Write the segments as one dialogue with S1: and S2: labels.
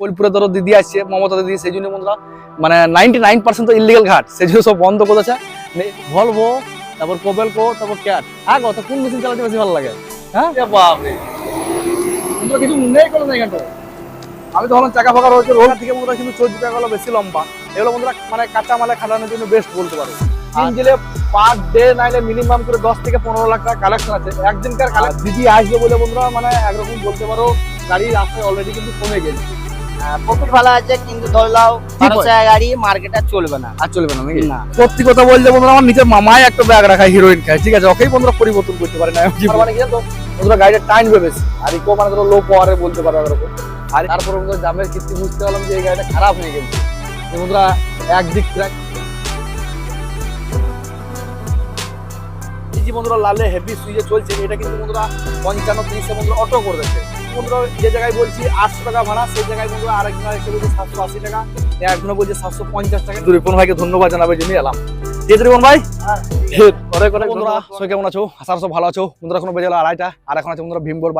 S1: বোলপুরে ধরো দিদি আসছে মমতা দিদি সেই জন্য বন্ধুরা মানে নাইনটি নাইন পার্সেন্ট তো ইলিগাল ঘাট সেই জন্য সব বন্ধ করেছে ভলভো তারপর কোবেলকো তারপর ক্যাট হ্যাঁ গো কোন মেশিন চালাতে বেশি ভালো লাগে? হ্যাঁ? বাপরে। কিছু মনেই করো না এখানটা আমি তখন চাকা ফাঁকা রয়েছে রোড থেকে বন্ধুরা কিন্তু চোদ্দ টাকাগুলো বেশি লম্বা। এগুলো বন্ধুরা মানে কাঁচা মালে খাটানোর জন্য বেস্ট বলতে পারো। তিন জেলে পার ডে নাইলে মিনিমাম করে দশ থেকে পনেরো লাখ টাকা কালেকশন আছে। একদিনকার কালেকশন দিদি আসবে বলে বন্ধুরা মানে একরকম বলতে পারো গাড়ির রাস্তায় অলরেডি কিন্তু কমে গেছে।
S2: প্রফিট ভালো আছে কিন্তু ধরে বারো টাকা গাড়ি মার্কেটে আর চলবে না।
S1: আর চলবে না
S2: না।
S1: সত্যি কথা বললে বন্ধুরা আমার নিজের মামাই একটা ব্যাগ রাখা হিরোইন খায়। ঠিক আছে ওকেই বন্ধুরা পরিবর্তন করতে পারে না মানে কি জানো বন্ধুরা গাড়িটা টাইম বেশি। আর ইকো মানে ধরো লো পাওয়ারে বলতে পারো এরকম আর তারপরে বন্ধুরা দামের কীর্তি বুঝতে পারলাম যে এই গাড়িটা খারাপ হয়ে গেছে। বন্ধুরা একদিক ট্র্যাক বন্ধুরা লালে হেভি সুইচে চলছে এটা কিন্তু বন্ধুরা পঞ্চান্ন তিরিশে বন্ধুরা অটো করে দিচ্ছে বন্ধুরা যে জায়গায় বলছি আটশো টাকা ভাড়া, সেই জায়গায় বন্ধুরা আরেকজন এসে বলছে সাতশো আশি টাকা। একজনে বলছে সাতশো পঞ্চাশ টাকা। রিপন ভাইকে ধন্যবাদ জানাবে জন্য এলাম। আছে রিপন ভাই। বন্ধুরা সবাই কেমন আছো? সব ভালো আছো। বন্ধুরা এখন বেজে আড়াইটা। আর এখন আছে বন্ধুরা ভীমগড়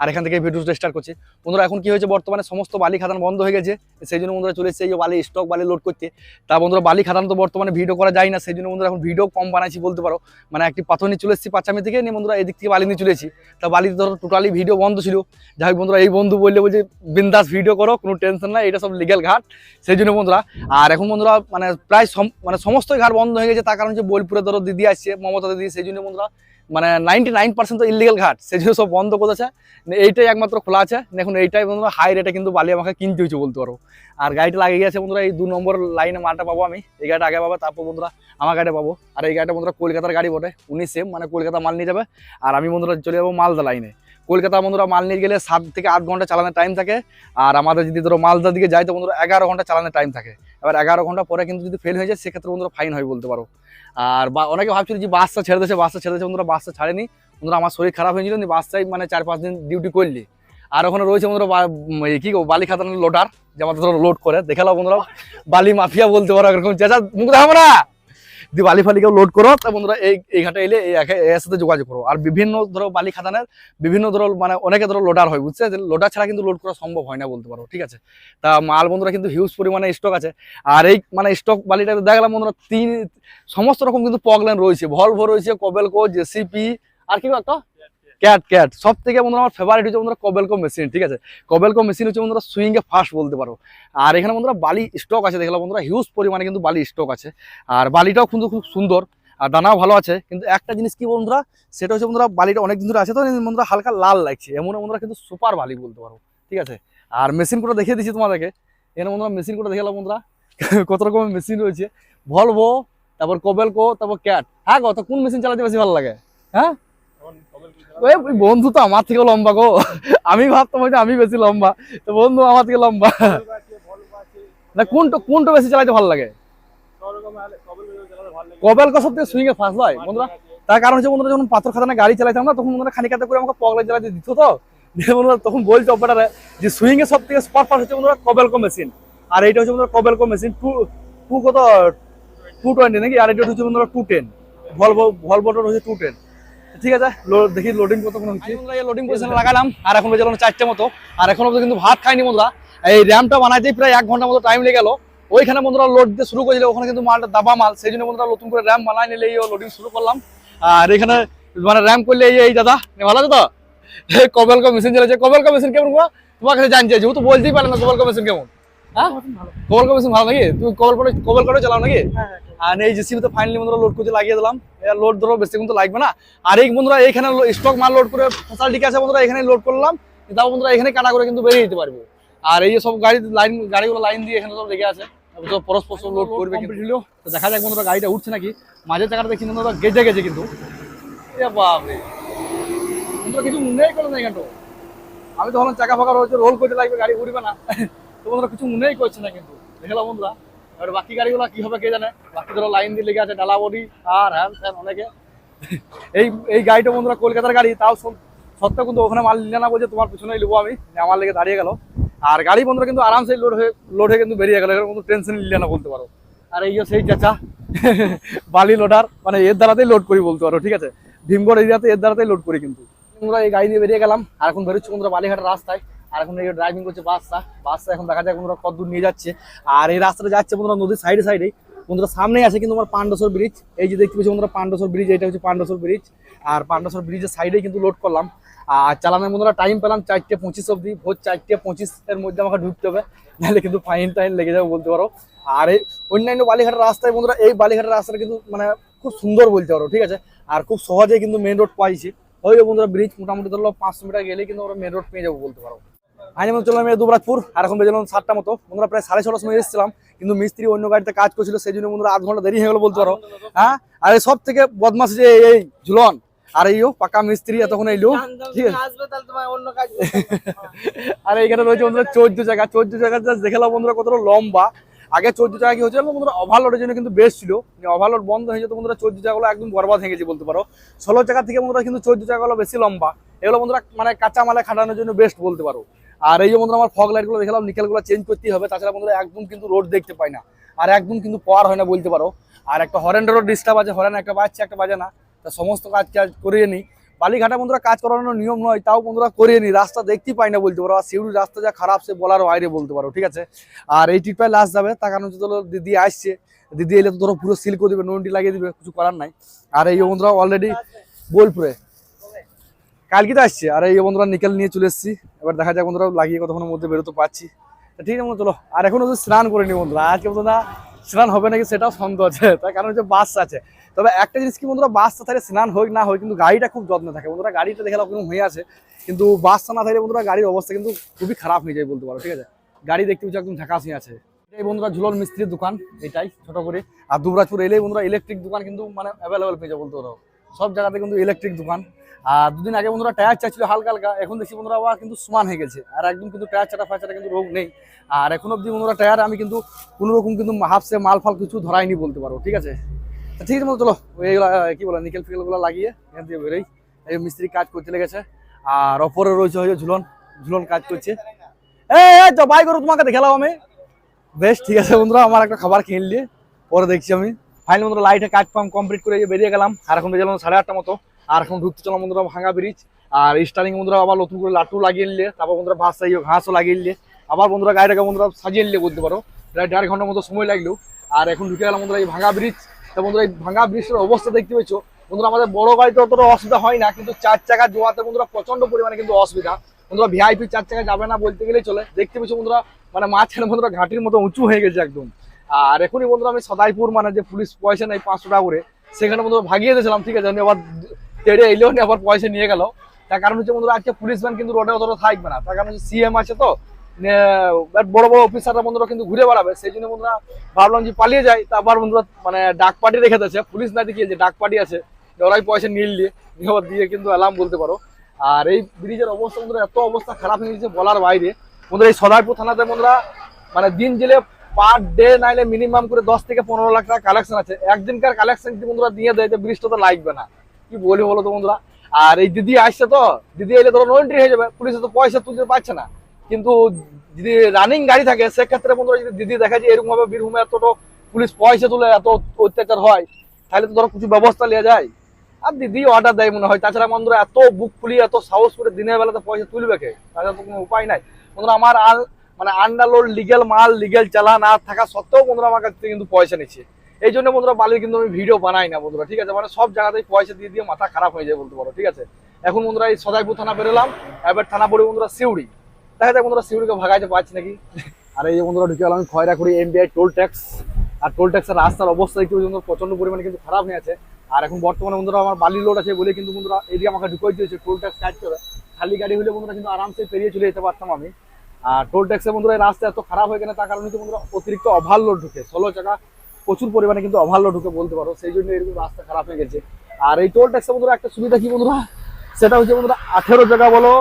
S1: আর এখান থেকে ভিডিওটা স্টার্ট করছি। বন্ধুরা এখন কি হয়েছে? বর্তমানে সমস্ত বালি খাদান বন্ধ হয়ে গেছে। সেই জন্য বন্ধুরা চলে এসেছে এই বালি স্টক বালি লোড করতে। তা বন্ধুরা বালি খাদান তো বর্তমানে ভিডিও করা যায় না। সেই জন্য বন্ধুরা এখন ভিডিও কম বানাইছি বলতে পারো। মানে একটি পাথর নিয়ে চলে এসেছি পাঁচামি থেকে নিয়ে বন্ধুরা এদিক থেকে বালি নিয়ে চলেছি তা বালিতে ধরো টোটালি ভিডিও বন্ধ ছিল। যাই হোক বন্ধুরা এই বন্ধু বললে বলছে বিন্দাস ভিডিও করো কোনো টেনশন নাই এটা সব লিগেল ঘাট। সেই জন্য বন্ধুরা আর এখন বন্ধুরা মানে প্রায় মানে সমস্ত ঘাট বন্ধ হয়ে গেছে। তার কারণ হচ্ছে বোলপুরে ধরো দিদি আসছে, মমতা দিদি, সেই জন্য বন্ধুরা মানে নাইনটি নাইন পার্সেন্ট তো ইলিগেল ঘাট, সেই জন্য সব বন্ধ করেছে এইটাই একমাত্র খোলা আছে। এখন এইটাই বন্ধুরা হাই রেটে কিন্তু বালি আমাকে কিনতে হয়েছে বলতে পারো। আর গাড়িটা লাগিয়ে গেছে বন্ধুরা, এই দু নম্বর লাইনে মালটা পাবো আমি। এই গাড়িটা আগে পাবো, তারপর বন্ধুরা আমার গাড়িটা পাবো। আর এই গাড়িটা বন্ধুরা কলকাতার গাড়ি বটে, উনি সেম মানে কলকাতা মাল নিয়ে যাবে। আর আমি বন্ধুরা চলে যাব মালদা লাইনে কলকাতা বন্ধুরা মাল নিয়ে গেলে সাত থেকে আট ঘণ্টা চালানোর টাইম থাকে। আর আমাদের যদি ধরো মালদার দিকে যাই তো বন্ধুরা, এগারো ঘণ্টা চালানোর টাইম থাকে। এবার এগারো ঘণ্টা পরে কিন্তু যদি ফেল হয়ে যায়, সেক্ষেত্রে বন্ধুরা ফাইন হয় বলতে পারো। আর বা অনেকে ভাবছিল যে বাসটা ছেড়ে দিয়েছে, বাসটা ছেড়ে দিয়েছে, বন্ধুরা বাসটা ছাড়েনি। বন্ধুরা আমার শরীর খারাপ হয়েছিল বাসটাই মানে চার পাঁচ দিন ডিউটি করলি। আর ওখানে রয়েছে বন্ধুরা কি বালি খাতানোর লোডার যে আমাদের ধরো লোড করে। দেখাল বন্ধুরা, বালি মাফিয়া বলতে পারো এরকম চেঁচা, মুখ দেখাবো না? যদি বালি ফালিকেও লোড করো, তা বন্ধুরা এই এই ঘাটে এলে এর সাথে যোগাযোগ করো। আর বিভিন্ন ধরো বালি খাদানের, বিভিন্ন ধরো মানে অনেকে ধরো লোডার হয়, বুঝছে? যে লোডার ছাড়া কিন্তু লোড করা সম্ভব হয় না বলতে পারো, ঠিক আছে? তা মাল বন্ধুরা কিন্তু হিউজ পরিমাণে স্টক আছে। আর এই মানে স্টক বালিটা দেখলাম বন্ধুরা, তিন, সমস্ত রকম কিন্তু পগলেন রয়েছে। ভলভো রয়েছে কবেলকো জেসিপি আর কি একটা? Cat Cat. সব থেকে বন্ধুরা আমার ফেভারিট হচ্ছে বন্ধুরা কবেলকো মেশিন ঠিক আছে? কবেলকো মেশিন হচ্ছে বন্ধুরা সুইং এ ফাস্ট বলতে পারো। আর এখানে বন্ধুরা বালি স্টক আছে, দেখলাম বন্ধুরা হিউজ পরিমাণে কিন্তু বালি স্টক আছে। আর বালিটাও কিন্তু খুব সুন্দর, আর দানাও ভালো আছে। কিন্তু একটা জিনিস কি বন্ধুরা, সেটা হচ্ছে বন্ধুরা বালিটা অনেক দিন ধরে আছে, তো বন্ধুরা হালকা লাল লাগছে। এমন বন্ধুরা কিন্তু সুপার বালি বলতে পারো, ঠিক আছে? আর মেশিন করে দেখিয়ে দিচ্ছি তোমাদেরকে? এখানে বন্ধুরা মেশিন করে দেখালাম বন্ধুরা? কত রকমের মেশিন রয়েছে। ভলভো তারপর কবেলকো তারপর ক্যাট হ্যাঁ গো, তো কোন মেশিন চালাতে বেশি ভালো লাগে? হ্যাঁ? বন্ধু তো আমার থেকে লম্বা গো। আমি ভাবতাম হয়তো আমি বেশি লম্বা। তো বন্ধু আমার থেকে লম্বা। না, কোনটা কোনটা বেশি চালাতে ভালো লাগে? কবেলকো সব থেকে সুইং এ ফার্স্ট হয় বন্ধুরা। তার কারণ হচ্ছে বন্ধুরা, যখন পাথর খাদানে গাড়ি চালাইতাম না, তখন বন্ধুরা খানিকাতে করে আমাকে পগলে চালাতে দিত তো। বন্ধুরা, তখন বলছে অপারেটারে যে সুইং এ সব থেকে স্পট ফাস্ট হচ্ছে বন্ধুরা কবেলকো মেশিন আর এইটা হচ্ছে বন্ধুরা কবেলকো মেশিন টু টু কত? টু টোয়েন্টি নাকি? আর এটা হচ্ছে বন্ধুরা টু টেন ভলভো ভলভোটার হচ্ছে টু টেন ঠিক আছে? দেখি লোডিং লোডিং লাগালাম, আর এখন চারটে মতো। আর এখন কিন্তু ভাত খাইনি বন্ধুরা। এই র্যামটা প্রায় এক ঘণ্টা মতো টাইম লেগে গেল। ওইখানে বন্ধুরা লোড দিতে শুরু করেছিল ওখানে কিন্তু মালটা দাবা মাল। সেই জন্য বন্ধুরা নতুন করে র্যাম বানাই নিলে লোডিং শুরু করলাম। আর এখানে মানে র্যাম করলে এই দাদা ভালো আছে তো? কবেলকো মেশিন চালাচ্ছে। কবেলকো মেশিন কেমন? তোমার কাছে জানছে যেহেতু বলতেই পারে না কবেলকো মেশিন কেমন। হ্যাঁ? কবেলকো মেশিন ভালো নাকি? তুমি কবেল করে কবেল করে চালাও নাকি? আর এই জেসিবিতে ফাইনালি বন্ধুরা লোড করতে লাগিয়ে দিলাম। এর লোড ধরো বেশি কিন্তু লাগবে না। আর এই বন্ধুরা এখানে স্টক মাল লোড করে ফ্যাসিলিটি আছে বন্ধুরা? এখানে লোড করলাম। তাও বন্ধুরা এখানে কাটা করে কিন্তু বেরিয়ে যেতে পারবে। আর এই যে সব গাড়ি লাইন গাড়িগুলো লাইন দিয়ে এখানে সব লেগে আছে। তো পরস্পর সব লোড করবে কিন্তু। দেখা যাক বন্ধুরা গাড়িটা উঠছে নাকি। মাঝের চাকাটা দেখছি বন্ধুরা গেজে গেছে কিন্তু। বাপরে। কিছু মনেই করো না এখানটা আমি তখন চাকা ফাঁকা রয়েছে রোল করতে লাগবে গাড়ি উঠবে না। তো বন্ধুরা, কিছু মনেই করছে না কিন্তু। দেখলাম বন্ধুরা এবার বাকি গাড়িগুলো কি হবে কে জানে? বাকি ধরো লাইন দিয়ে লেগে আছে ডালা বডি আর হ্যান ফ্যান অনেকে। এই এই গাড়িটা বন্ধুরা কলকাতার গাড়ি, তাও সত্ত্বেও কিন্তু ওখানে মাল নিলে না বলছে, তোমার পিছনেই নেব আমি। আমার লেগে দাঁড়িয়ে গেল। আর গাড়ি বন্ধুরা কিন্তু আরামসে লোড হয়ে লোড হয়ে কিন্তু বেরিয়ে গেল। কোনো টেনশন নিলে না বলতে পারো। আর এই যে সেই চাচা, বালি লোডার মানে এর দ্বারাতেই লোড করি বলতে পারো, ঠিক আছে? ভীমগড় এরিয়াতে এর দ্বারাতেই লোড করি কিন্তু। বন্ধুরা, এই গাড়ি নিয়ে বেরিয়ে গেলাম। আর এখন বেরোচ্ছি বন্ধুরা বালিঘাটের রাস্তায়। আর এখন ড্রাইভিং করছে বাসটা বাসটা এখন দেখা যায় বন্ধুরা কত দূর নিয়ে যাচ্ছে। আর এই রাস্তাটা যাচ্ছে বন্ধুরা নদীর সাইডে সাইডে বন্ধুরা সামনেই আছে কিন্তু আমার পাণ্ডসর ব্রিজ এই যে দেখতে পাচ্ছি বন্ধুরা পাণ্ডসর ব্রিজ এটা হচ্ছে পাণ্ডসর ব্রিজ আর পাণ্ডসর ব্রিজের সাইডে কিন্তু লোড করলাম। আর চালানোর বন্ধুরা টাইম পেলাম চারটে পঁচিশ অব্দি ভোর চারটে পঁচিশের মধ্যে আমাকে ঢুকতে হবে। নাহলে কিন্তু ফাইন টাইন লেগে যাবে বলতে পারো। আর এই অন্যান্য বালিঘাটের রাস্তায় বন্ধুরা এই বালিঘাটের রাস্তাটা কিন্তু মানে খুব সুন্দর বলতে পারো, ঠিক আছে? আর খুব সহজে কিন্তু মেন রোড পাইছি। ওই যে বন্ধুরা ব্রিজ মোটামুটি ধরলো পাঁচশো মিটার গেলে কিন্তু আমরা মেন রোড পেয়ে যাব বলতে পারো। আমি যেমন চললাম এই দুবরাজপুর আর এখন বেজলাম সাতটা মতো। বন্ধুরা প্রায় সাড়ে ছটার সময় এসেছিলাম কিন্তু মিস্ত্রি অন্য গাড়িতে কাজ করছিল সেই জন্য বন্ধুরা আধ ঘণ্টা দেরি হয়ে গেলো বলতে পারো। হ্যাঁ? আর সব থেকে বদমাস যে এই- এই ঝুলন আর এইও পাকা মিস্ত্রি এতক্ষণ এইলো ঠিক আর এইখানে রয়েছে বন্ধুরা চোদ্দ জায়গা চোদ্দ জায়গা জাস্ট দেখলাম বন্ধুরা কতটা লম্বা। আগে চোদ্দ জায়গা কি হয়েছিল বন্ধুরা? ওভারলোডের জন্য কিন্তু বেশ ছিল ওভারলোড বন্ধ হয়ে যেত বন্ধুরা চোদ্দ জায়গাগুলো একদম বরবাদ হয়ে গেছে বলতে পারো। ষোলো জায়গা থেকে বন্ধুরা কিন্তু চোদ্দ জায়গাগুলো বেশি লম্বা। এগুলো বন্ধুরা মানে কাঁচা মালে খাটানোর জন্য বেস্ট বলতে পারো। আর এই যে বন্ধুরা আমার ফগ লাইটগুলো দেখলাম নিকেলগুলো চেঞ্জ করতেই হবে। তাছাড়া বন্ধুরা একদম কিন্তু রোড দেখতে পাই না। আর একদম কিন্তু পাওয়ার হয় না বলতে পারো। আর একটা হরেন্ডারও ডিস্টার্ব আছে হরেন একটা বাজছে, একটা বাজে না। তা সমস্ত কাজ কাজ করিয়ে নিই বালিঘাটে বন্ধুরা কাজ করানোর নিয়ম নয়, তাও বন্ধুরা করিয়ে নি। রাস্তা দেখতেই পাই না বলতে পারো। আর সিউড়ি রাস্তা যা খারাপ, সে বলারও বাইরে বলতে পারো, ঠিক আছে? আর এই ট্রিপটাই লাস্ট যাবে। তার কারণ হচ্ছে ধরো দিদি আসছে। দিদি এলে তো ধরো পুরো সিল করে দিবে, নন্টি লাগিয়ে দিবে, কিছু করার নাই। আর এই বন্ধুরা অলরেডি বোলপুরে। কালকে তো আসছে। আর এই বন্ধুরা, নিকেল নিয়ে চলে এসেছি। এবার দেখা যাক বন্ধুরা, লাগিয়ে কতক্ষণের মধ্যে বেরোতে পারছি। ঠিক আছে চলো। আর এখন তো স্নান করিনি বন্ধুরা। আজকে বন্ধুরা স্নান হবে নাকি সেটাও সন্দেহ আছে। তার কারণ হচ্ছে বাস আছে। তবে একটা জিনিস কি বন্ধুরা বাসটা থাকলে স্নান হোক না হোক, কিন্তু গাড়িটা খুব যত্ন থাকে। বন্ধুরা, গাড়িটা দেখে কোনো হয়ে আছে। কিন্তু বাসটা না থাকলে বন্ধুরা, গাড়ির অবস্থা কিন্তু খুবই খারাপ হয়ে যায় বলতে পারো, ঠিক আছে? গাড়ি দেখতে পাচ্ছি একদম ঝাঁকাশি আছে। এই বন্ধুরা ঝুলন মিস্ত্রির দোকান, এটাই ছোট করে। আর দুবরাজপুর এলেই বন্ধুরা ইলেকট্রিক দোকান কিন্তু মানে অ্যাভেলেবেল পেয়ে যাবে বলতে পারো। সব জায়গাতে কিন্তু ইলেকট্রিক দোকান। আর দুদিন আগে বন্ধুরা টায়ার চাচ্ছিল হালকা হালকা, এখন দেখছি বন্ধুরা আবার কিন্তু সমান হয়ে গেছে। আর একদম কিন্তু টায়ার চাটা ফাচাটা কিন্তু রোগ নেই। আর এখন অব্দি বন্ধুরা টায়ার আমি কিন্তু কোনো রকম কিন্তু হাফসে মাল ফাল কিছু ধরাইনি বলতে পারব ঠিক আছে? ঠিক আছে চলো এইগুলো কি বলে, নিকেল ফিকেলগুলো লাগিয়ে এখান থেকে বেরোই। এই মিস্ত্রি কাজ করতে লেগেছে আর অপরে রয়েছে হয়ে ঝুলন ঝুলন কাজ করছে। এই তো বাই করো, তোমাকে দেখালাম আমি। বেশ, ঠিক আছে বন্ধুরা, আমার একটা খাবার খেয়ে নিলে। পরে দেখছি আমি। ফাইনাল বন্ধুরা লাইটে কাজ পাম কমপ্লিট করে বেরিয়ে গেলাম। আর এখন বেজে গেলাম সাড়ে আটটা মতো। আর এখন ঢুকতে চলাম বন্ধুরা ভাঙা ব্রিজ আর স্টারিং বন্ধুরা আবার নতুন করে লাটু লাগিয়ে নিলে, তারপর বন্ধুরা সাইয়ে ঘাসও লাগিয়ে নিলে, আবার বন্ধুরা গাড়িটাকে বন্ধুরা সাজিয়ে নিলে বলতে পারো। প্রায় দেড় ঘণ্টার মতো সময় লাগল। আর এখন ঢুকে গেলাম বন্ধুরা এই ভাঙা ব্রিজ তা বন্ধুরা এই ভাঙা ব্রিজের অবস্থা দেখতে পেয়েছ? বন্ধুরা আমাদের বড় গাড়িতে অতটা অসুবিধা হয় না, কিন্তু চার চাকা জোয়াতে বন্ধুরা প্রচণ্ড পরিমাণে কিন্তু অসুবিধা। বন্ধুরা ভিআইপি চার চাকা যাবে না বলতে গেলেই চলে। দেখতে পেয়েছ বন্ধুরা মানে মাঝখানে বন্ধুরা ঘাটির মতো উঁচু হয়ে গেছে একদম। আর এখনই বন্ধুরা আমি সদাইপুর মানে যে পুলিশ পয়সা নেই পাঁচশো টাকা করে, সেখানে বন্ধুরা ভাগিয়ে দিয়েছিলাম, ঠিক আছে? আমি আবার তেড়ে এলেও আবার পয়সা নিয়ে গেল। তার কারণ হচ্ছে বন্ধুরা, আজকে পুলিশ ম্যান কিন্তু রোডে অতটা থাকবে না। তার কারণ হচ্ছে সিএম আছে তো। বড় বড় অফিসাররা বন্ধুরা কিন্তু ঘুরে বেড়াবে। সেই জন্য বন্ধুরা ভাবলাম যে পালিয়ে যায় তারপর বন্ধুরা মানে ডাক পার্টি রেখে দিয়েছে। পুলিশ না দেখিয়ে যে ডাক পার্টি আছে ওরাই পয়সা নিয়ে আবার দিয়ে কিন্তু অ্যালার্ম বলতে পারো। আর এই ব্রিজের অবস্থা বন্ধুরা, এত অবস্থা খারাপ হয়ে গেছে বলার বাইরে। বন্ধুরা, এই সদাইপুর থানাতে বন্ধুরা মানে দিন জেলে পার ডে নাইলে মিনিমাম করে দশ থেকে পনেরো লাখ টাকা কালেকশন আছে। একদিনকার কালেকশন বন্ধুরা দিয়ে দেয় তো ব্রিজটা তো লাগবে না। কি বলি বলো তো বন্ধুরা? আর এই দিদি আসছে তো, দিদি এলে ধরো এন্ট্রি হয়ে যাবে, পুলিশে তো পয়সা তুলতে পারছে না। কিন্তু যদি রানিং গাড়ি থাকে, সেক্ষেত্রে বন্ধুরা যদি দিদি দেখা যায় এরকম ভাবে বীরভূমে এত পুলিশ পয়সা তুলে, এত অত্যাচার হয়, তাহলে তো ধরো কিছু ব্যবস্থা নেওয়া যায়। আর দিদি অর্ডার দেয় মনে হয়। তাছাড়া বন্ধুরা এত বুক ফুলি এত সাহস করে দিনের বেলাতে পয়সা তুলবে কে? তাছাড়া তো কোনো উপায় নাই। বন্ধুরা, আমার আর মানে আন্ডারলোড লিগেল মাল লিগেল চালান আর থাকা সত্ত্বেও বন্ধুরা আমার কাছ থেকে কিন্তু পয়সা নিচ্ছে। এই জন্য বন্ধুরা বালির কিন্তু আমি ভিডিও বানাই না বন্ধুরা, ঠিক আছে? মানে সব জায়গাতেই পয়সা দিয়ে দিয়ে মাথা খারাপ হয়ে যায় বলতে পারো, ঠিক আছে? এখন বন্ধুরা এই সদাইপুর থানা বেরোলাম, এবার থানা পড়ে বন্ধুরা সিউড়ি। দেখা যায় বন্ধুরা সিউড়িকে ভাগাইতে পারছি নাকি? আর এই যে বন্ধুরা ঢুকে গেলাম খয়রাখড়ি এমবিআই টোল ট্যাক্স। আর টোল ট্যাক্সের রাস্তার অবস্থা একটু প্রচণ্ড পরিমাণে কিন্তু খারাপ হয়ে আছে। আর এখন বর্তমানে বন্ধুরা আমার বালির লোড আছে বলে কিন্তু বন্ধুরা এদিকে আমাকে ঢুকাই দিয়েছে, টোল ট্যাক্স কাজ করে। খালি গাড়ি হলে বন্ধুরা কিন্তু আরামসে পেরিয়ে চলে যেতে পারতাম আমি। আর টোল ট্যাক্সে বন্ধুরা রাস্তা এত খারাপ হয়ে গেলে তার কারণে কিন্তু বন্ধুরা অতিরিক্ত ওভারলোড ঢুকে। ষোলো চাকা প্রচুর পরিমাণে কিন্তু ওভারলোড ঢুকে বলতে পারো। সেই জন্য এরকম রাস্তা খারাপ হয়ে গেছে। আর এই টোল ট্যাক্সে বন্ধুরা, একটা সুবিধা কি বন্ধুরা? সেটা হচ্ছে বন্ধুরা, আঠেরো জায়গা বলো,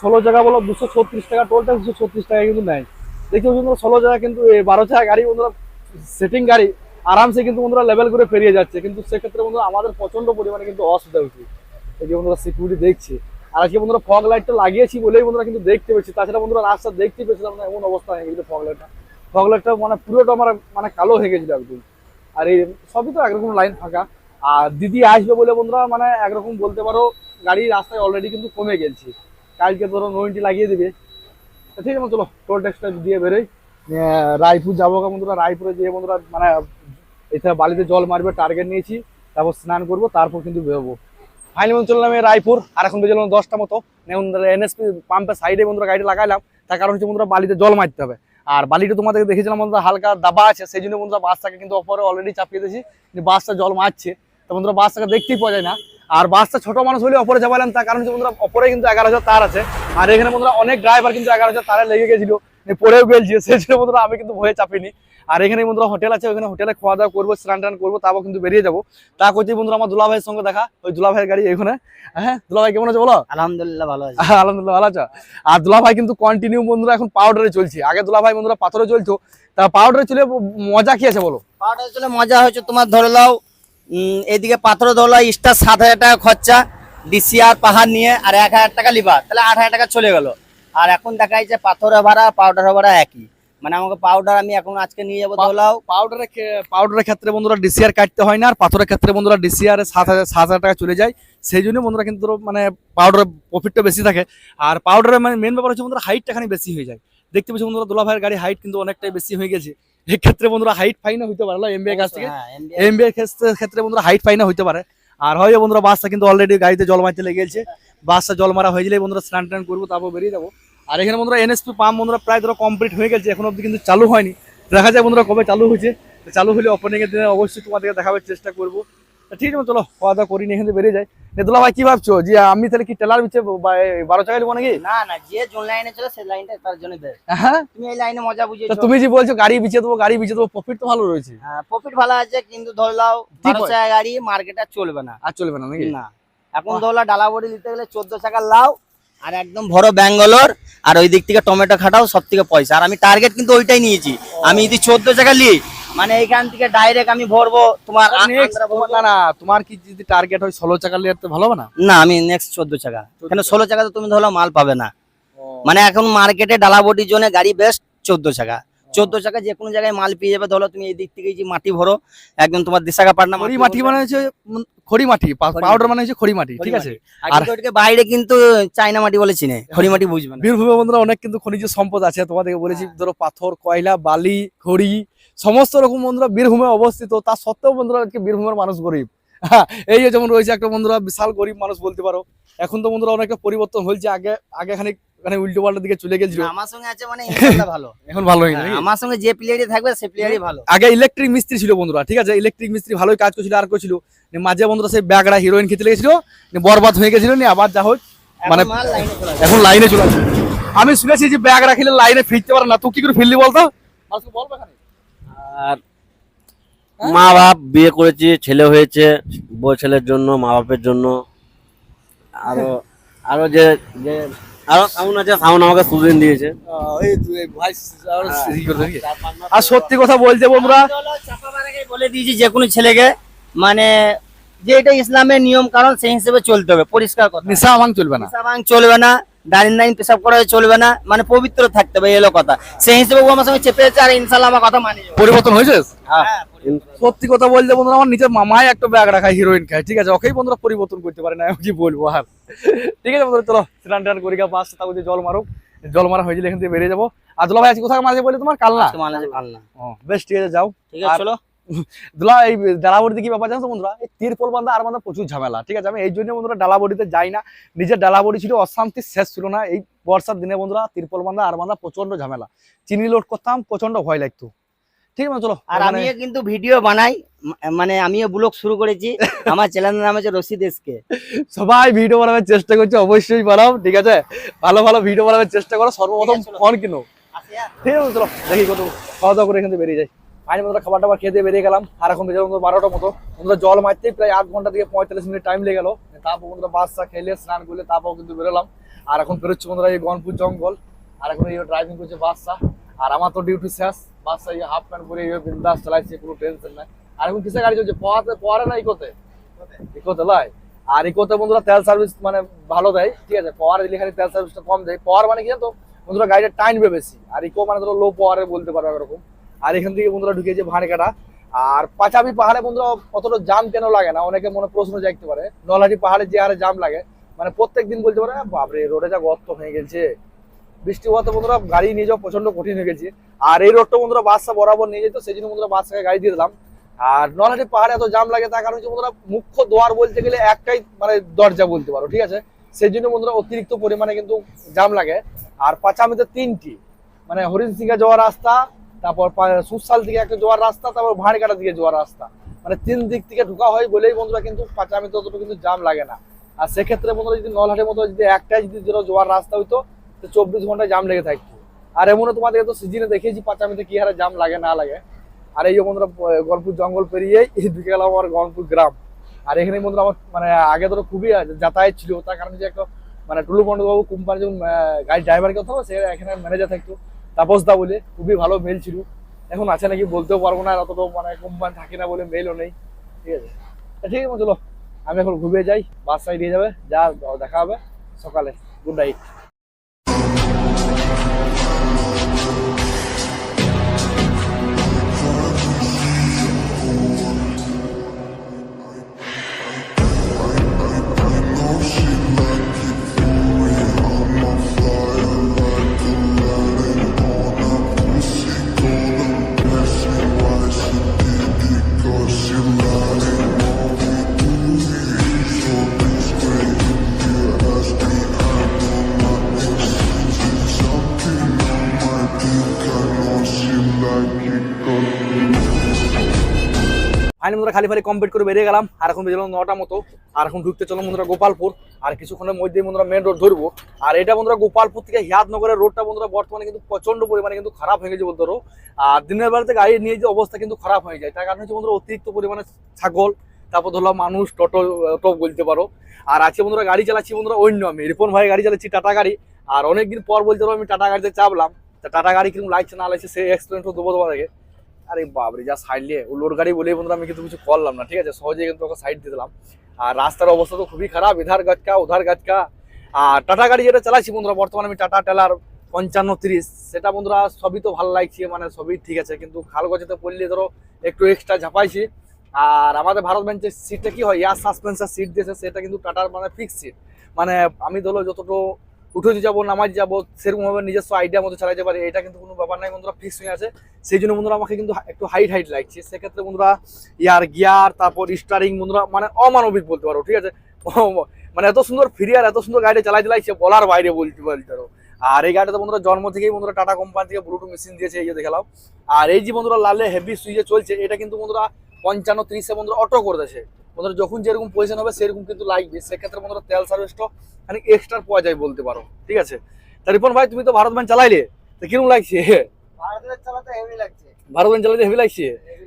S1: ষোলো জায়গা বলো, দুশো ছত্রিশ টাকা টোল ট্যাক্স দুশো ছত্রিশ টাকা কিন্তু নেয়। দেখি বন্ধুরা, ষোলো জায়গা কিন্তু বারো চাকা গাড়ি বন্ধুরা সেটিং গাড়ি, আরামসে কিন্তু বন্ধুরা লেভেল করে পেরিয়ে যাচ্ছে। কিন্তু সেক্ষেত্রে বন্ধুরা, আমাদের প্রচণ্ড পরিমাণে কিন্তু অসুবিধা হচ্ছে। এই যে বন্ধুরা সিকিউরিটি দেখছে। আর আজকে বন্ধুরা ফগ লাইটটা লাগিয়েছি বলেই বন্ধুরা কিন্তু দেখতে পেয়েছি। তাছাড়া বন্ধুরা, রাস্তা দেখতে পেয়েছিলাম না এমন অবস্থা হয়ে গেছিল ফগ লাইটটা ফগ মানে পুরোটা আমার মানে কালো হয়ে গেছিল একদম। আর এই সবই তো একরকম লাইন ফাঁকা। আর দিদি আসবে বলে বন্ধুরা মানে একরকম বলতে পারো, গাড়ি রাস্তায় অলরেডি কিন্তু কমে গেছে। কালকে ধরো নইনটি লাগিয়ে দিবে। ঠিক আছে, চলো টোল ট্যাক্সটা দিয়ে বেরোই। রায়পুর যাব বন্ধুরা, রায়পুরে গিয়ে বন্ধুরা মানে এছাড়া বালিতে জল মারবে টার্গেট নিয়েছি। তারপর স্নান করব, তারপর কিন্তু বেরোবো। ফাইনালি বন্ধু চললাম রায়পুর। আর এখন বেজে গেলাম দশটা মতো। এনএসপি পাম্পের সাইডে বন্ধুরা গাড়িটা লাগাইলাম। তার কারণ হচ্ছে বন্ধুরা, বালিতে জল মারতে হবে। আর বালিটা তোমাদের দেখেছিলাম বন্ধুরা, হালকা দাবা আছে, সেই জন্য বন্ধুরা বাসটাকে কিন্তু অপরে অলরেডি চাপিয়ে দিয়েছি। যে বাসটা জল মারছে। তো বন্ধুরা, বাসটাকে দেখতেই পাওয়া যায় না। আর বাসটা ছোট মানুষ হলে অপরে যাবালাম, তার কারণ বন্ধুরা অপরে কিন্তু এগারো হাজার তার আছে। আর এখানে বন্ধুরা অনেক ড্রাইভার কিন্তু এগারো হাজার তারে লেগে গেছিল। পড়েও গেলছে সেই জন্য বন্ধুরা আমি কিন্তু ভয়ে চাপিনি। আর এখানে বন্ধুরা হোটেল আছে ওখানে হোটেলে খাওয়া দাওয়া করব স্নান টান করব তারপর কিন্তু বেরিয়ে যাব। তা করছি বন্ধুরা আমার দুলা ভাইয়ের সঙ্গে দেখা ওই দুলা ভাইয়ের গাড়ি এখানে। হ্যাঁ দুলা ভাই কেমন আছে বলো?
S2: আলহামদুলিল্লাহ ভালো আছে।
S1: আলহামদুলিল্লাহ ভালো আছো। আর দুলা ভাই কিন্তু কন্টিনিউ বন্ধুরা এখন পাউডারে চলছে। আগে দুলা ভাই বন্ধুরা পাথরে চলতো তা পাউডারে চলে মজা কি আছে বলো?
S2: পাওয়াটা চলে মজা হয়েছে তোমার ধরে লাও এদিকে পাথর ধরে লাও স্টার সাত হাজার টাকা খরচা ডিসিআর পাহাড় নিয়ে আর এক হাজার টাকা লিভার তাহলে আট হাজার টাকা চলে গেল। আর এখন দেখা যাচ্ছে পাথরের ভাড়া পাউডারের ভাড়া একই। মানে আমাকে পাউডার আমি এখন আজকে নিয়ে যাব ধরে লাও
S1: পাউডারের পাউডারের ক্ষেত্রে বন্ধুরা ডিসিআর কাটতে হয় না আর পাথরের ক্ষেত্রে বন্ধুরা ডিসিআর সাত হাজার সাত হাজার টাকা চলে যায়। সেই জন্য বন্ধুরা কিন্তু মানে পাউডারের প্রফিটটা বেশি থাকে। আর পাউডারের মানে মেন ব্যাপার হচ্ছে বন্ধুরা হাইটটা খানি বেশি হয়ে যায়। দেখতে পাচ্ছি বন্ধুরা দোলা ভাইয়ের গাড়ি হাইট কিন্তু অনেকটাই বেশি হয়ে গেছে। এক্ষেত্রে বন্ধুরা হাইট ফাইনা হইতে পারে এমবিএ কাছ থেকে।
S2: হ্যাঁ, MBA
S1: এমবিএ ক্ষেত্রে বন্ধুরা হাইট ফাইনা হইতে পারে। আর হয় বন্ধুরা, বাসটা কিন্তু অলরেডি গাড়িতে জল মারতে লেগে গেছে। বাসটা জল মারা হয়ে গেলে বন্ধুরা স্নান টান করব, তারপর বেরিয়ে যাব। আর এখানে বন্ধুরা এনএসপি পাম্প বন্ধুরা প্রায় ধরো কমপ্লিট হয়ে গেছে, এখন অব্দি কিন্তু চালু হয়নি। দেখা যায় বন্ধুরা কবে চালু হয়েছে। চালু হলে ওপেনিং এর দিনে অবশ্যই তোমাদেরকে দেখাবার চেষ্টা করব। ঠিক আছে চলো খাওয়া দাওয়া করি নিয়ে এখান থেকে বেরিয়ে যাই। নেদুল্লা ভাই কি ভাবছ? যে আমি তাহলে কি টেলার বিচ্ছে বারো টাকা নেব নাকি?
S2: না না যে যোন লাইনে চলে সেই লাইনটা তার জন্য বেশ
S1: হ্যাঁ?
S2: তুমি এই লাইনে মজা
S1: তো তুমি যে বলছো গাড়ি বিছিয়ে দেবো গাড়ি বিছিয়ে দেবো প্রফিট তো ভালো রয়েছে।
S2: হ্যাঁ প্রফিট ভালো আছে কিন্তু ধরে লাও বারো। চাকা গাড়ি মার্কেটে চলবে না।
S1: আর চলবে না নাকি?
S2: না। এখন ধরলা ডালা বড়ি নিতে গেলে চোদ্দ টাকার লাও আর একদম ভরো ব্যাঙ্গালোর আর ওই দিক থেকে টমেটো খাটাও সব থেকে পয়সা। আর আমি টার্গেট কিন্তু ওইটাই নিয়েছি। আমি যদি চোদ্দ টাকা লি মানে এইখান থেকে ডাইরেক্ট আমি ভরবো তোমার
S1: না না তোমার কি যদি টার্গেট হয় ষোলো চাকা তো ভালো হবে না?
S2: না আমি নেক্সট চোদ্দ চাকা।
S1: 14
S2: কেন ষোলো চাকা। তো তুমি ধরো মাল পাবে না। মানে এখন মার্কেটে ডালাবটির জন্য গাড়ি বেস্ট চোদ্দ চাকা। চোদ্দ চাকা যে কোনো জায়গায় মাল পেয়ে যাবে ধরো তুমি এই দিক থেকে যে মাটি ভরো একদম তোমার দিশাখা পাটনা
S1: মাটি মানে হচ্ছে খড়ি মাটি পাউডার মানে হচ্ছে খড়ি মাটি ঠিক আছে?
S2: আর বাইরে কিন্তু চাইনা মাটি বলে চিনে। খড়ি মাটি বুঝবে না।
S1: বীরভূমে বন্ধুরা অনেক কিন্তু খনিজ সম্পদ আছে তোমাদেরকে বলেছি ধরো পাথর কয়লা বালি খড়ি সমস্ত রকম বন্ধুরা বীরভূমে অবস্থিত তা সত্ত্বেও বন্ধুরা আজকে বীরভূমের মানুষ গরিব? হ্যাঁ, এই যে যেমন রয়েছে একটা বন্ধুরা বিশাল গরিব মানুষ বলতে পারো। এখন তো বন্ধুরা অনেকটা পরিবর্তন হয়েছে আগে আগে খানিক মানে উল্টো পাল্টার দিকে চলে গেছিল।
S2: আমার সঙ্গে আছে মানে ইনশাআল্লাহ ভালো।
S1: এখন ভালো হয়ে গেছে
S2: হ্যাঁ, আমার সঙ্গে যে প্লেয়ারই থাকবে সে প্লেয়ারই ভালো।
S1: আগে ইলেকট্রিক মিস্ত্রি ছিল বন্ধুরা ঠিক আছে? ইলেকট্রিক মিস্ত্রি ভালোই কাজ করছিল আর করছিল। মাঝে বন্ধুরা সেই ব্যাগড়া হিরোইন খেতে লেগেছিল নিয়ে বরবাদ হয়ে গেছিল নিয়ে আবার যা হোক মানে। এখন লাইনে চলে আসে আমি শুনেছি যে ব্যাগ রাখিলে লাইনে ফিরতে পারে না। তুই কি করে ফিরলি বলতো? মানুষকে বলবে এখানে
S3: আর মা বাপ বিয়ে করেছি ছেলে হয়েছে বউ ছেলের জন্য মা বাপের জন্য। আরও আরও যে যে আরও সাউন আছে সাউন আমাকে সুদিন দিয়েছে।
S1: ভাই আর সত্যি কথা বলছে বন্ধুরা
S2: বলে দিয়েছি যে কোনো ছেলেকে মানে যে এটা ইসলামের নিয়ম কারণ সেই হিসেবে চলতে হবে পরিষ্কার কথা।
S1: নিশা ভাঙ চলবে না।
S2: ভাঙ চলবে না। ডাইন ডাইন পেশাব করা চলবে না। মানে পবিত্র থাকতে হবে এলো কথা। সেই হিসেবে ও আমার সঙ্গে চেপে যাচ্ছে আর ইনশাল্লাহ আমার কথা মানি
S1: পরিবর্তন হয়েছে?
S2: হ্যাঁ,
S1: সত্যি কথা বলতে বন্ধুরা আমার নিজের মামাই একটা ব্যাগ রাখায় হিরোইন খায়। ঠিক আছে ওকেই বন্ধুরা পরিবর্তন করতে পারে না আমি কি বলব আর। ঠিক আছে বন্ধুরা চলো স্নান টান করি গা পাঁচ তারপর জল মারো জল মারা হয়ে গেলে এখান থেকে বেরিয়ে যাব। আর দুলা ভাই আজকে কোথায় মাঝে বলে তোমার? কালনা?
S2: আজকে মানা যাবে কাল না।
S1: ও, বেশ ঠিক আছে যাও।
S2: ঠিক আছে চলো।
S1: দুলা এই ডালাবড়িতে কি ব্যাপার জানো বন্ধুরা? এই তিরপল বান্ধা আর বান্ধা প্রচুর ঝামেলা ঠিক আছে? আমি এই জন্য বন্ধুরা ডালাবড়িতে যাই না। নিজের ডালাবড়ি ছিল অশান্তির শেষ ছিল না। এই বর্ষার দিনে বন্ধুরা তিরপল বান্ধা আর বান্ধা প্রচণ্ড ঝামেলা। চিনি লোড করতাম প্রচণ্ড ভয় লাগতো। ঠিক আছে চলো।
S2: আর
S1: মানে-
S2: আমিও কিন্তু ভিডিও বানাই মানে আমিও ব্লগ শুরু করেছি। আমার চ্যানেলের নাম হচ্ছে রশিদ এসকে
S1: সবাই ভিডিও বানাবার চেষ্টা করছে অবশ্যই বানাও ঠিক আছে? ভালো ভালো ভিডিও বানাবার চেষ্টা করো সর্বপ্রথম। ফোন কিনো। ঠিক আছে চলো দেখি কত খাওয়া দাওয়া করে এখান থেকে বেরিয়ে যাই। পানি মতো খাবার টাবার খেয়ে বেরিয়ে গেলাম। আর এখন বেজে বন্ধুরা বারোটার মতো। বন্ধুরা জল মারতেই প্রায় আধ ঘণ্টা থেকে পঁয়তাল্লিশ মিনিট টাইম লেগে গেল। তারপর বন্ধুরা বাসটা খেলে স্নান করলে তারপর কিন্তু বেরোলাম। আর এখন বেরোচ্ছে বন্ধুরা এই গনপুর জঙ্গল। আর এখন এই ড্রাইভিং করছে বাসটা আর আমার তো ডিউটি শেষ। বাসটা এই হাফ প্যান্ট পরে এই বিন্দাস চালাইছে, কোনো টেনশন নাই। আর এখন কিসে গাড়ি চলছে? পড়াতে, পড়ে না ইকোতে? ইকোতে লাই আর ইকোতে বন্ধুরা তেল সার্ভিস মানে ভালো দেয়। ঠিক আছে পাওয়ার দিলে খালি তেল সার্ভিসটা কম দেয়। পাওয়ার মানে কি জানো বন্ধুরা গাড়িটা টাইনবে বেশি। আর ইকো মানে ধরো লো পাওয়ারে বলতে পারো এরকম আর এখান থেকে বন্ধুরা ঢুকেছে ভাড়কাটা আর পাঁচাবি পাহাড়ে বন্ধুরা অতটা জাম কেন লাগে না? অনেকে মনে প্রশ্ন জাগতে পারে। নলহাটি পাহাড়ে যে হারে জাম লাগে মানে প্রত্যেক দিন বলতে পারে "আহ, বাপরে রোডে যা গর্ত হয়ে গেছে। বৃষ্টি হওয়াতে বন্ধুরা গাড়ি নিয়ে যাওয়া প্রচণ্ড কঠিন হয়ে গেছে। আর এই রোডটা বন্ধুরা বাসটা বরাবর নিয়ে যেত সেই জন্য বন্ধুরা বাসটাকে গাড়ি দিয়ে দিলাম। আর নলহাটি পাহাড়ে এত জাম লাগে তার কারণ হচ্ছে বন্ধুরা মুখ্য দোয়ার বলতে গেলে একটাই মানে দরজা বলতে পারো ঠিক আছে? সেই জন্য বন্ধুরা অতিরিক্ত পরিমাণে কিন্তু জাম লাগে। আর পাঁচামিতে তিনটি মানে হরিণ সিংহা যাওয়ার রাস্তা তারপর সুসাল দিকে একটা যাওয়ার রাস্তা তারপর ভাঁড়কাটা দিকে যাওয়ার রাস্তা। মানে তিন দিক থেকে ঢোকা হয় বলেই বন্ধুরা কিন্তু পাঁচামিতে অতটা কিন্তু জাম লাগে না। আর সেক্ষেত্রে বন্ধুরা যদি নলহাটের মতো যদি একটাই যদি যাওয়ার রাস্তা হইতো তো চব্বিশ ঘণ্টা জাম লেগে থাকতো। আর এমনও তোমাদের তো সিজনে দেখিয়েছি পাঁচামিতে কি হারে জাম লাগে না লাগে। আর এই বন্ধুরা গনপুর জঙ্গল পেরিয়েই এদিকে গেলাম আমার গনপুর গ্রাম। আর এখানে বন্ধুরা আমার মানে আগে ধরো খুবই যাতায়াত ছিল তার কারণে যে একটা মানে টুলু বাবু কোম্পানি যখন আহ, গাড়ি ড্রাইভার সে এখানে ম্যানেজার থাকতো। তাপস দা বলে, খুবই ভালো মেল ছিল। এখন আছে নাকি বলতেও পারব না অত মানে কোম্পানি থাকে না বলে মেলও নেই। ঠিক আছে? ঠিক আছে, চলো। আমি এখন ঘুমিয়ে যাই বাসায় দিয়ে যাবে, যা দেখা হবে সকালে। গুড নাইট ফাইনালি বন্ধুরা খালি ফালি কমপ্লিট করে বেরিয়ে গেলাম। আর এখন গেল নটা মতো। আর এখন ঢুকতে চলো বন্ধুরা গোপালপুর। আর কিছুক্ষণের মধ্যেই বন্ধুরা মেন রোড ধরবো। আর এটা বন্ধুরা গোপালপুর থেকে হিয়াদনগরের রোডটা বন্ধুরা বর্তমানে কিন্তু প্রচণ্ড পরিমাণে কিন্তু খারাপ হয়ে গেছে পারো। আর দিনের বেলাতে গাড়ি নিয়ে যে অবস্থা কিন্তু খারাপ হয়ে যায়। তার কারণ হচ্ছে বন্ধুরা অতিরিক্ত পরিমাণে ছাগল, তারপর ধরলাম মানুষ, টোটো, টোপ বলতে পারো। আর আজকে বন্ধুরা গাড়ি চালাচ্ছি বন্ধুরা অন্য আমি, রিপন ভাই গাড়ি চালাচ্ছি টাটা গাড়ি। আর অনেকদিন পর বলতে পারো আমি টাটা গাড়িতে চাপলাম। তা টাটা গাড়ি কীরকম লাগছে না লাগছে সেই এক্সপিরিয়েন্সও দেবো তোমাদেরকে। আরে বাবরে যা সাইড নিয়ে। ও লোড গাড়ি বলেই বন্ধুরা আমি কিন্তু কিছু করলাম না, ঠিক আছে? সহজে কিন্তু ওকে সাইড দিয়ে দিলাম। আর রাস্তার অবস্থা তো খুবই খারাপ এধার গাছকা, উধার গাছকা। আর টাটা গাড়ি যেটা চালাচ্ছি বন্ধুরা, বর্তমানে আমি টাটা টেলার পঞ্চান্ন তিরিশ। সেটা বন্ধুরা সবই তো ভালো লাগছে মানে সবই ঠিক আছে, কিন্তু খাল গছেতে পড়লে ধরো একটু এক্সট্রা ঝাঁপাইছি। আর আমাদের ভারত বেঞ্চের সিটটা কি হয়? এয়ার সাসপেন্সার সিট দিয়েছে, সেটা কিন্তু টাটার মানে ফিক্স সিট মানে আমি ধরো যতটুকু উঠে যাব, নামাজ যাব, সেরকমভাবে নিজস্ব আইডিয়া মতো চালাতে পারি, এটা কিন্তু কোনো ব্যাপার নাই বন্ধুরা ফিক্স হয়ে আছে। সেই জন্য বন্ধুরা আমাকে কিন্তু একটু হাইট হাইট লাগছে। সেক্ষেত্রে বন্ধুরা, ইয়ার গিয়ার তারপর স্টারিং বন্ধুরা মানে অমানবিক বলতে পারো, ঠিক আছে? মানে এত সুন্দর ফিরিয়ার এত সুন্দর গাড়ি চালাই চালাইছে বলার বাইরে বলতে বলতে পারো আর এই গাড়িটা তো বন্ধুরা, জন্ম থেকেই বন্ধুরা টাটা কোম্পানি থেকে ব্লুটুথ মেশিন দিয়েছে, এই যে দেখালাম। আর এই যে বন্ধুরা, লালে হেভি সুইচে চলছে, এটা কিন্তু বন্ধুরা পঞ্চান্ন ত্রিশে বন্ধুরা অটো করে দিয়েছে বন্ধুরা যখন যেরকম পজিশন হবে সেরকম কিন্তু লাগবে। সেক্ষেত্রে বন্ধুরা তেল সার্ভিসটা খানিক এক্সট্রা পাওয়া যায় বলতে পারো। ঠিক আছে? তা রিপন ভাই তুমি তো ভারত ব্যান চালাইলে? তো কীরকম লাগছে? ভারত ব্যান চালাতে হেভি লাগছে?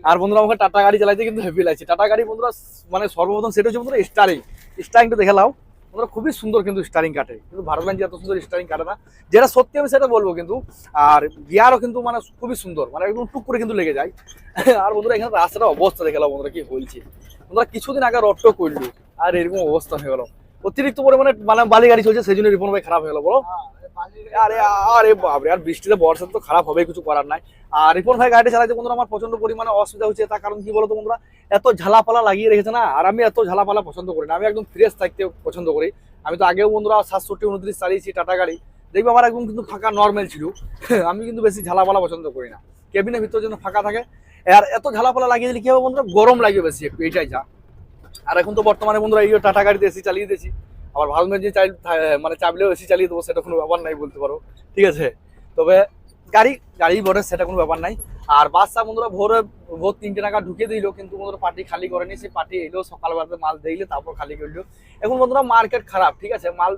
S1: আর বন্ধুরা আমাকে টাটা গাড়ি চালাইতে কিন্তু হেভি লাগছে। টাটা গাড়ি বন্ধুরা মানে সর্বপ্রথম সেটা হচ্ছে বন্ধুরা স্টারিং স্টারিংটা দেখে লাও বন্ধুরা খুবই সুন্দর কিন্তু স্টারিং কাটে। কিন্তু ভারত যে এত সুন্দর স্টারিং কাটে না, যেটা সত্যি আমি সেটা বলব কিন্তু, আর গিয়ারও কিন্তু মানে খুবই সুন্দর মানে একদম টুক করে কিন্তু লেগে যায়। আর বন্ধুরা এখানে রাস্তাটা অবস্থা দেখে গেলাম বন্ধুরা, কি হয়েছে বন্ধুরা কিছুদিন আগে রট্ট করলি আর এরকম অবস্থা হয়ে গেল। অতিরিক্ত পরিমাণে মানে বালি গাড়ি চলছে, সেই জন্য রিপন ভাই খারাপ হয়ে গেলো, বলো। আরে আরে বাপরে, আর বৃষ্টিতে বর্ষাতে তো খারাপ হবে, কিছু করার নাই। আর রিপন ভাই গাড়ি চালাতে বন্ধুরা, আমার প্রচণ্ড পরিমাণে অসুবিধা হচ্ছে। তার কারণ কি বলতো, বন্ধুরা, এত ঝালাপালা লাগিয়ে রেখেছে না, আর আমি এত ঝালাপালা পছন্দ করি না। আমি একদম ফ্রেশ থাকতে পছন্দ করি। আমি তো আগেও, বন্ধুরা, সাতষট্টি, উনত্রিশ চালিয়েছি টাটা গাড়ি। দেখবে, আমার একদম কিন্তু ফাঁকা নর্মাল ছিল। আমি কিন্তু বেশি ঝালাপালা পছন্দ করি না। কেবিনের ভিতরে যেন ফাঁকা থাকে। আর এত ঝালাপালা লাগিয়ে দিলে কি হবে, বন্ধুরা, গরম লাগবে বেশি একটু, এটাই যা। আর এখন তো বর্তমানে, বন্ধুরা, এই টাটা গাড়িতে এসি চালিয়ে দিয়েছি। আবার ভালো যে চাই মানে চাপলেও এসি চালিয়ে দেবো সেটা কোনো ব্যাপার নাই বলতে পারো। ঠিক আছে? তবে গাড়ি গাড়ি বটে সেটা কোনো ব্যাপার নাই। আর বাসটা বন্ধুরা ভোরে ভোর তিনটে টাকা ঢুকে দিল কিন্তু বন্ধুরা পার্টি খালি করেনি। সেই পার্টি এলো সকালবেলাতে মাল দিলে তারপর খালি করল। এখন বন্ধুরা মার্কেট খারাপ ঠিক আছে? মাল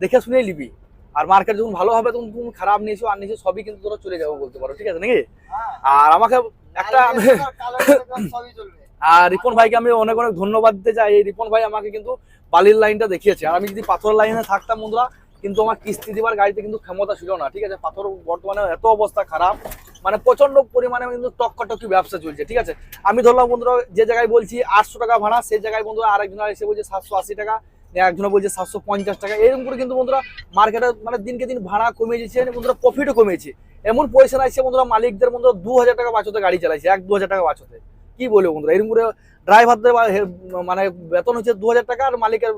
S1: দেখে শুনেই নিবি। আর মার্কেট যখন ভালো হবে তখন তুমি খারাপ নিয়েছো আর নিয়েছো সবই কিন্তু তোরা চলে যাব বলতে পারো। ঠিক আছে নাকি? আর আমাকে একটা আর রিপন ভাইকে আমি অনেক অনেক ধন্যবাদ দিতে চাই। এই রিপন ভাই আমাকে কিন্তু বালির লাইনটা দেখিয়েছে। আর আমি যদি পাথর লাইনে থাকতাম বন্ধুরা, কিন্তু আমার কিস্তি দিবার গাড়িতে কিন্তু ক্ষমতা ছিল না, ঠিক আছে? পাথর বর্তমানে এত অবস্থা খারাপ মানে প্রচণ্ড পরিমাণে কিন্তু টক্কাটক্কি ব্যবসা চলছে, ঠিক আছে? আমি ধরলাম বন্ধুরা, যে জায়গায় বলছি আটশো টাকা ভাড়া সেই জায়গায় বন্ধুরা আরেকজন এসে বলছে সাতশো আশি টাকা একজনে বলছে সাতশো পঞ্চাশ টাকা। এরকম করে কিন্তু বন্ধুরা মার্কেটে মানে দিনকে দিন ভাড়া কমে যাচ্ছে বন্ধুরা প্রফিটও কমেছে এমন পয়সা আসছে বন্ধুরা, মালিকদের বন্ধুরা দু হাজার টাকা বাঁচতে গাড়ি চালাইছে, এক দু হাজার টাকা বাঁচতে। কি বলব বন্ধুরা? এরকম করে ড্রাইভারদের মানে বেতন হচ্ছে দু হাজার টাকা আর মালিকের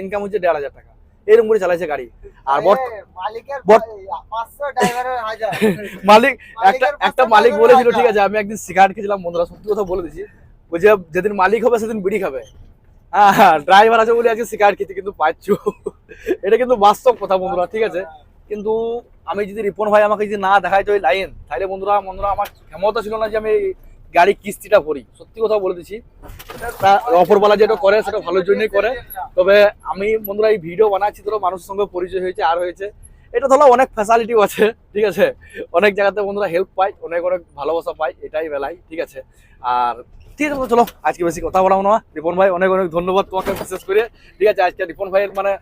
S1: ইনকাম হচ্ছে দেড় হাজার টাকা। এরকম করে চালাইছে গাড়ি। আর মালিক একটা একটা মালিক বলেছিল ঠিক আছে আমি একদিন সিগারেট খেয়েছিলাম বন্ধুরা সত্যি কথা বলে দিচ্ছি। বলছে যেদিন মালিক হবে সেদিন বিড়ি খাবে। হ্যাঁ ড্রাইভার আছে বলে আজকে সিগারেট খেতে কিন্তু পাচ্ছ এটা কিন্তু বাস্তব কথা বন্ধুরা ঠিক আছে। কিন্তু আমি যদি রিপন ভাই আমাকে যদি না দেখাইতো ওই লাইন তাহলে বন্ধুরা বন্ধুরা আমার ক্ষমতা ছিল না যে আমি গাড়ি কিস্তিটা ভরি। সত্যি কথা বলে দিচ্ছি। অপরবেলা যেটা করে, সেটা ভালোর জন্যই করে। তবে আমি বন্ধুরা, এই ভিডিও বানাচ্ছি, ধরো মানুষের সঙ্গে পরিচয় হয়েছে, আর হয়েছে। এটা ধরো অনেক ফ্যাসিলিটিও আছে, ঠিক আছে? অনেক জায়গাতে বন্ধুরা হেল্প পাই অনেক অনেক ভালোবাসা পাই এটাই বেলায়, ঠিক আছে? আর ঠিক আছে চলো, আজকে বেশি কথা বলাবো না। রিপন ভাই, অনেক অনেক ধন্যবাদ তোমাকে বিশেষ করে। ঠিক আছে, আজকে রিপন ভাইয়ের মানে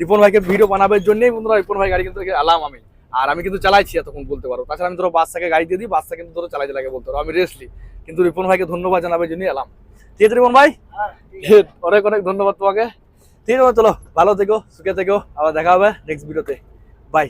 S1: রিপন ভাইকে ভিডিও বানাবার জন্যই বন্ধুরা রিপন ভাই গাড়ি কিন্তু এলাম আমি। আর আমি কিন্তু চালাইছি এতক্ষণ বলতে পারো। তাছাড়া আমি ধরো বাচ্চাকে গাড়ি দিয়ে দিই বাচ্চা কিন্তু ধরো চালাইতে লাগে বলতে পারো। আমি রেসলি কিন্তু রিপন ভাইকে ধন্যবাদ জানাবে জন্য এলাম। ঠিক আছে রিপন ভাই? অনেক অনেক ধন্যবাদ তোমাকে। ঠিক আছে চলো ভালো থেকো সুখে থেকো আবার দেখা হবে নেক্সট ভিডিওতে বাই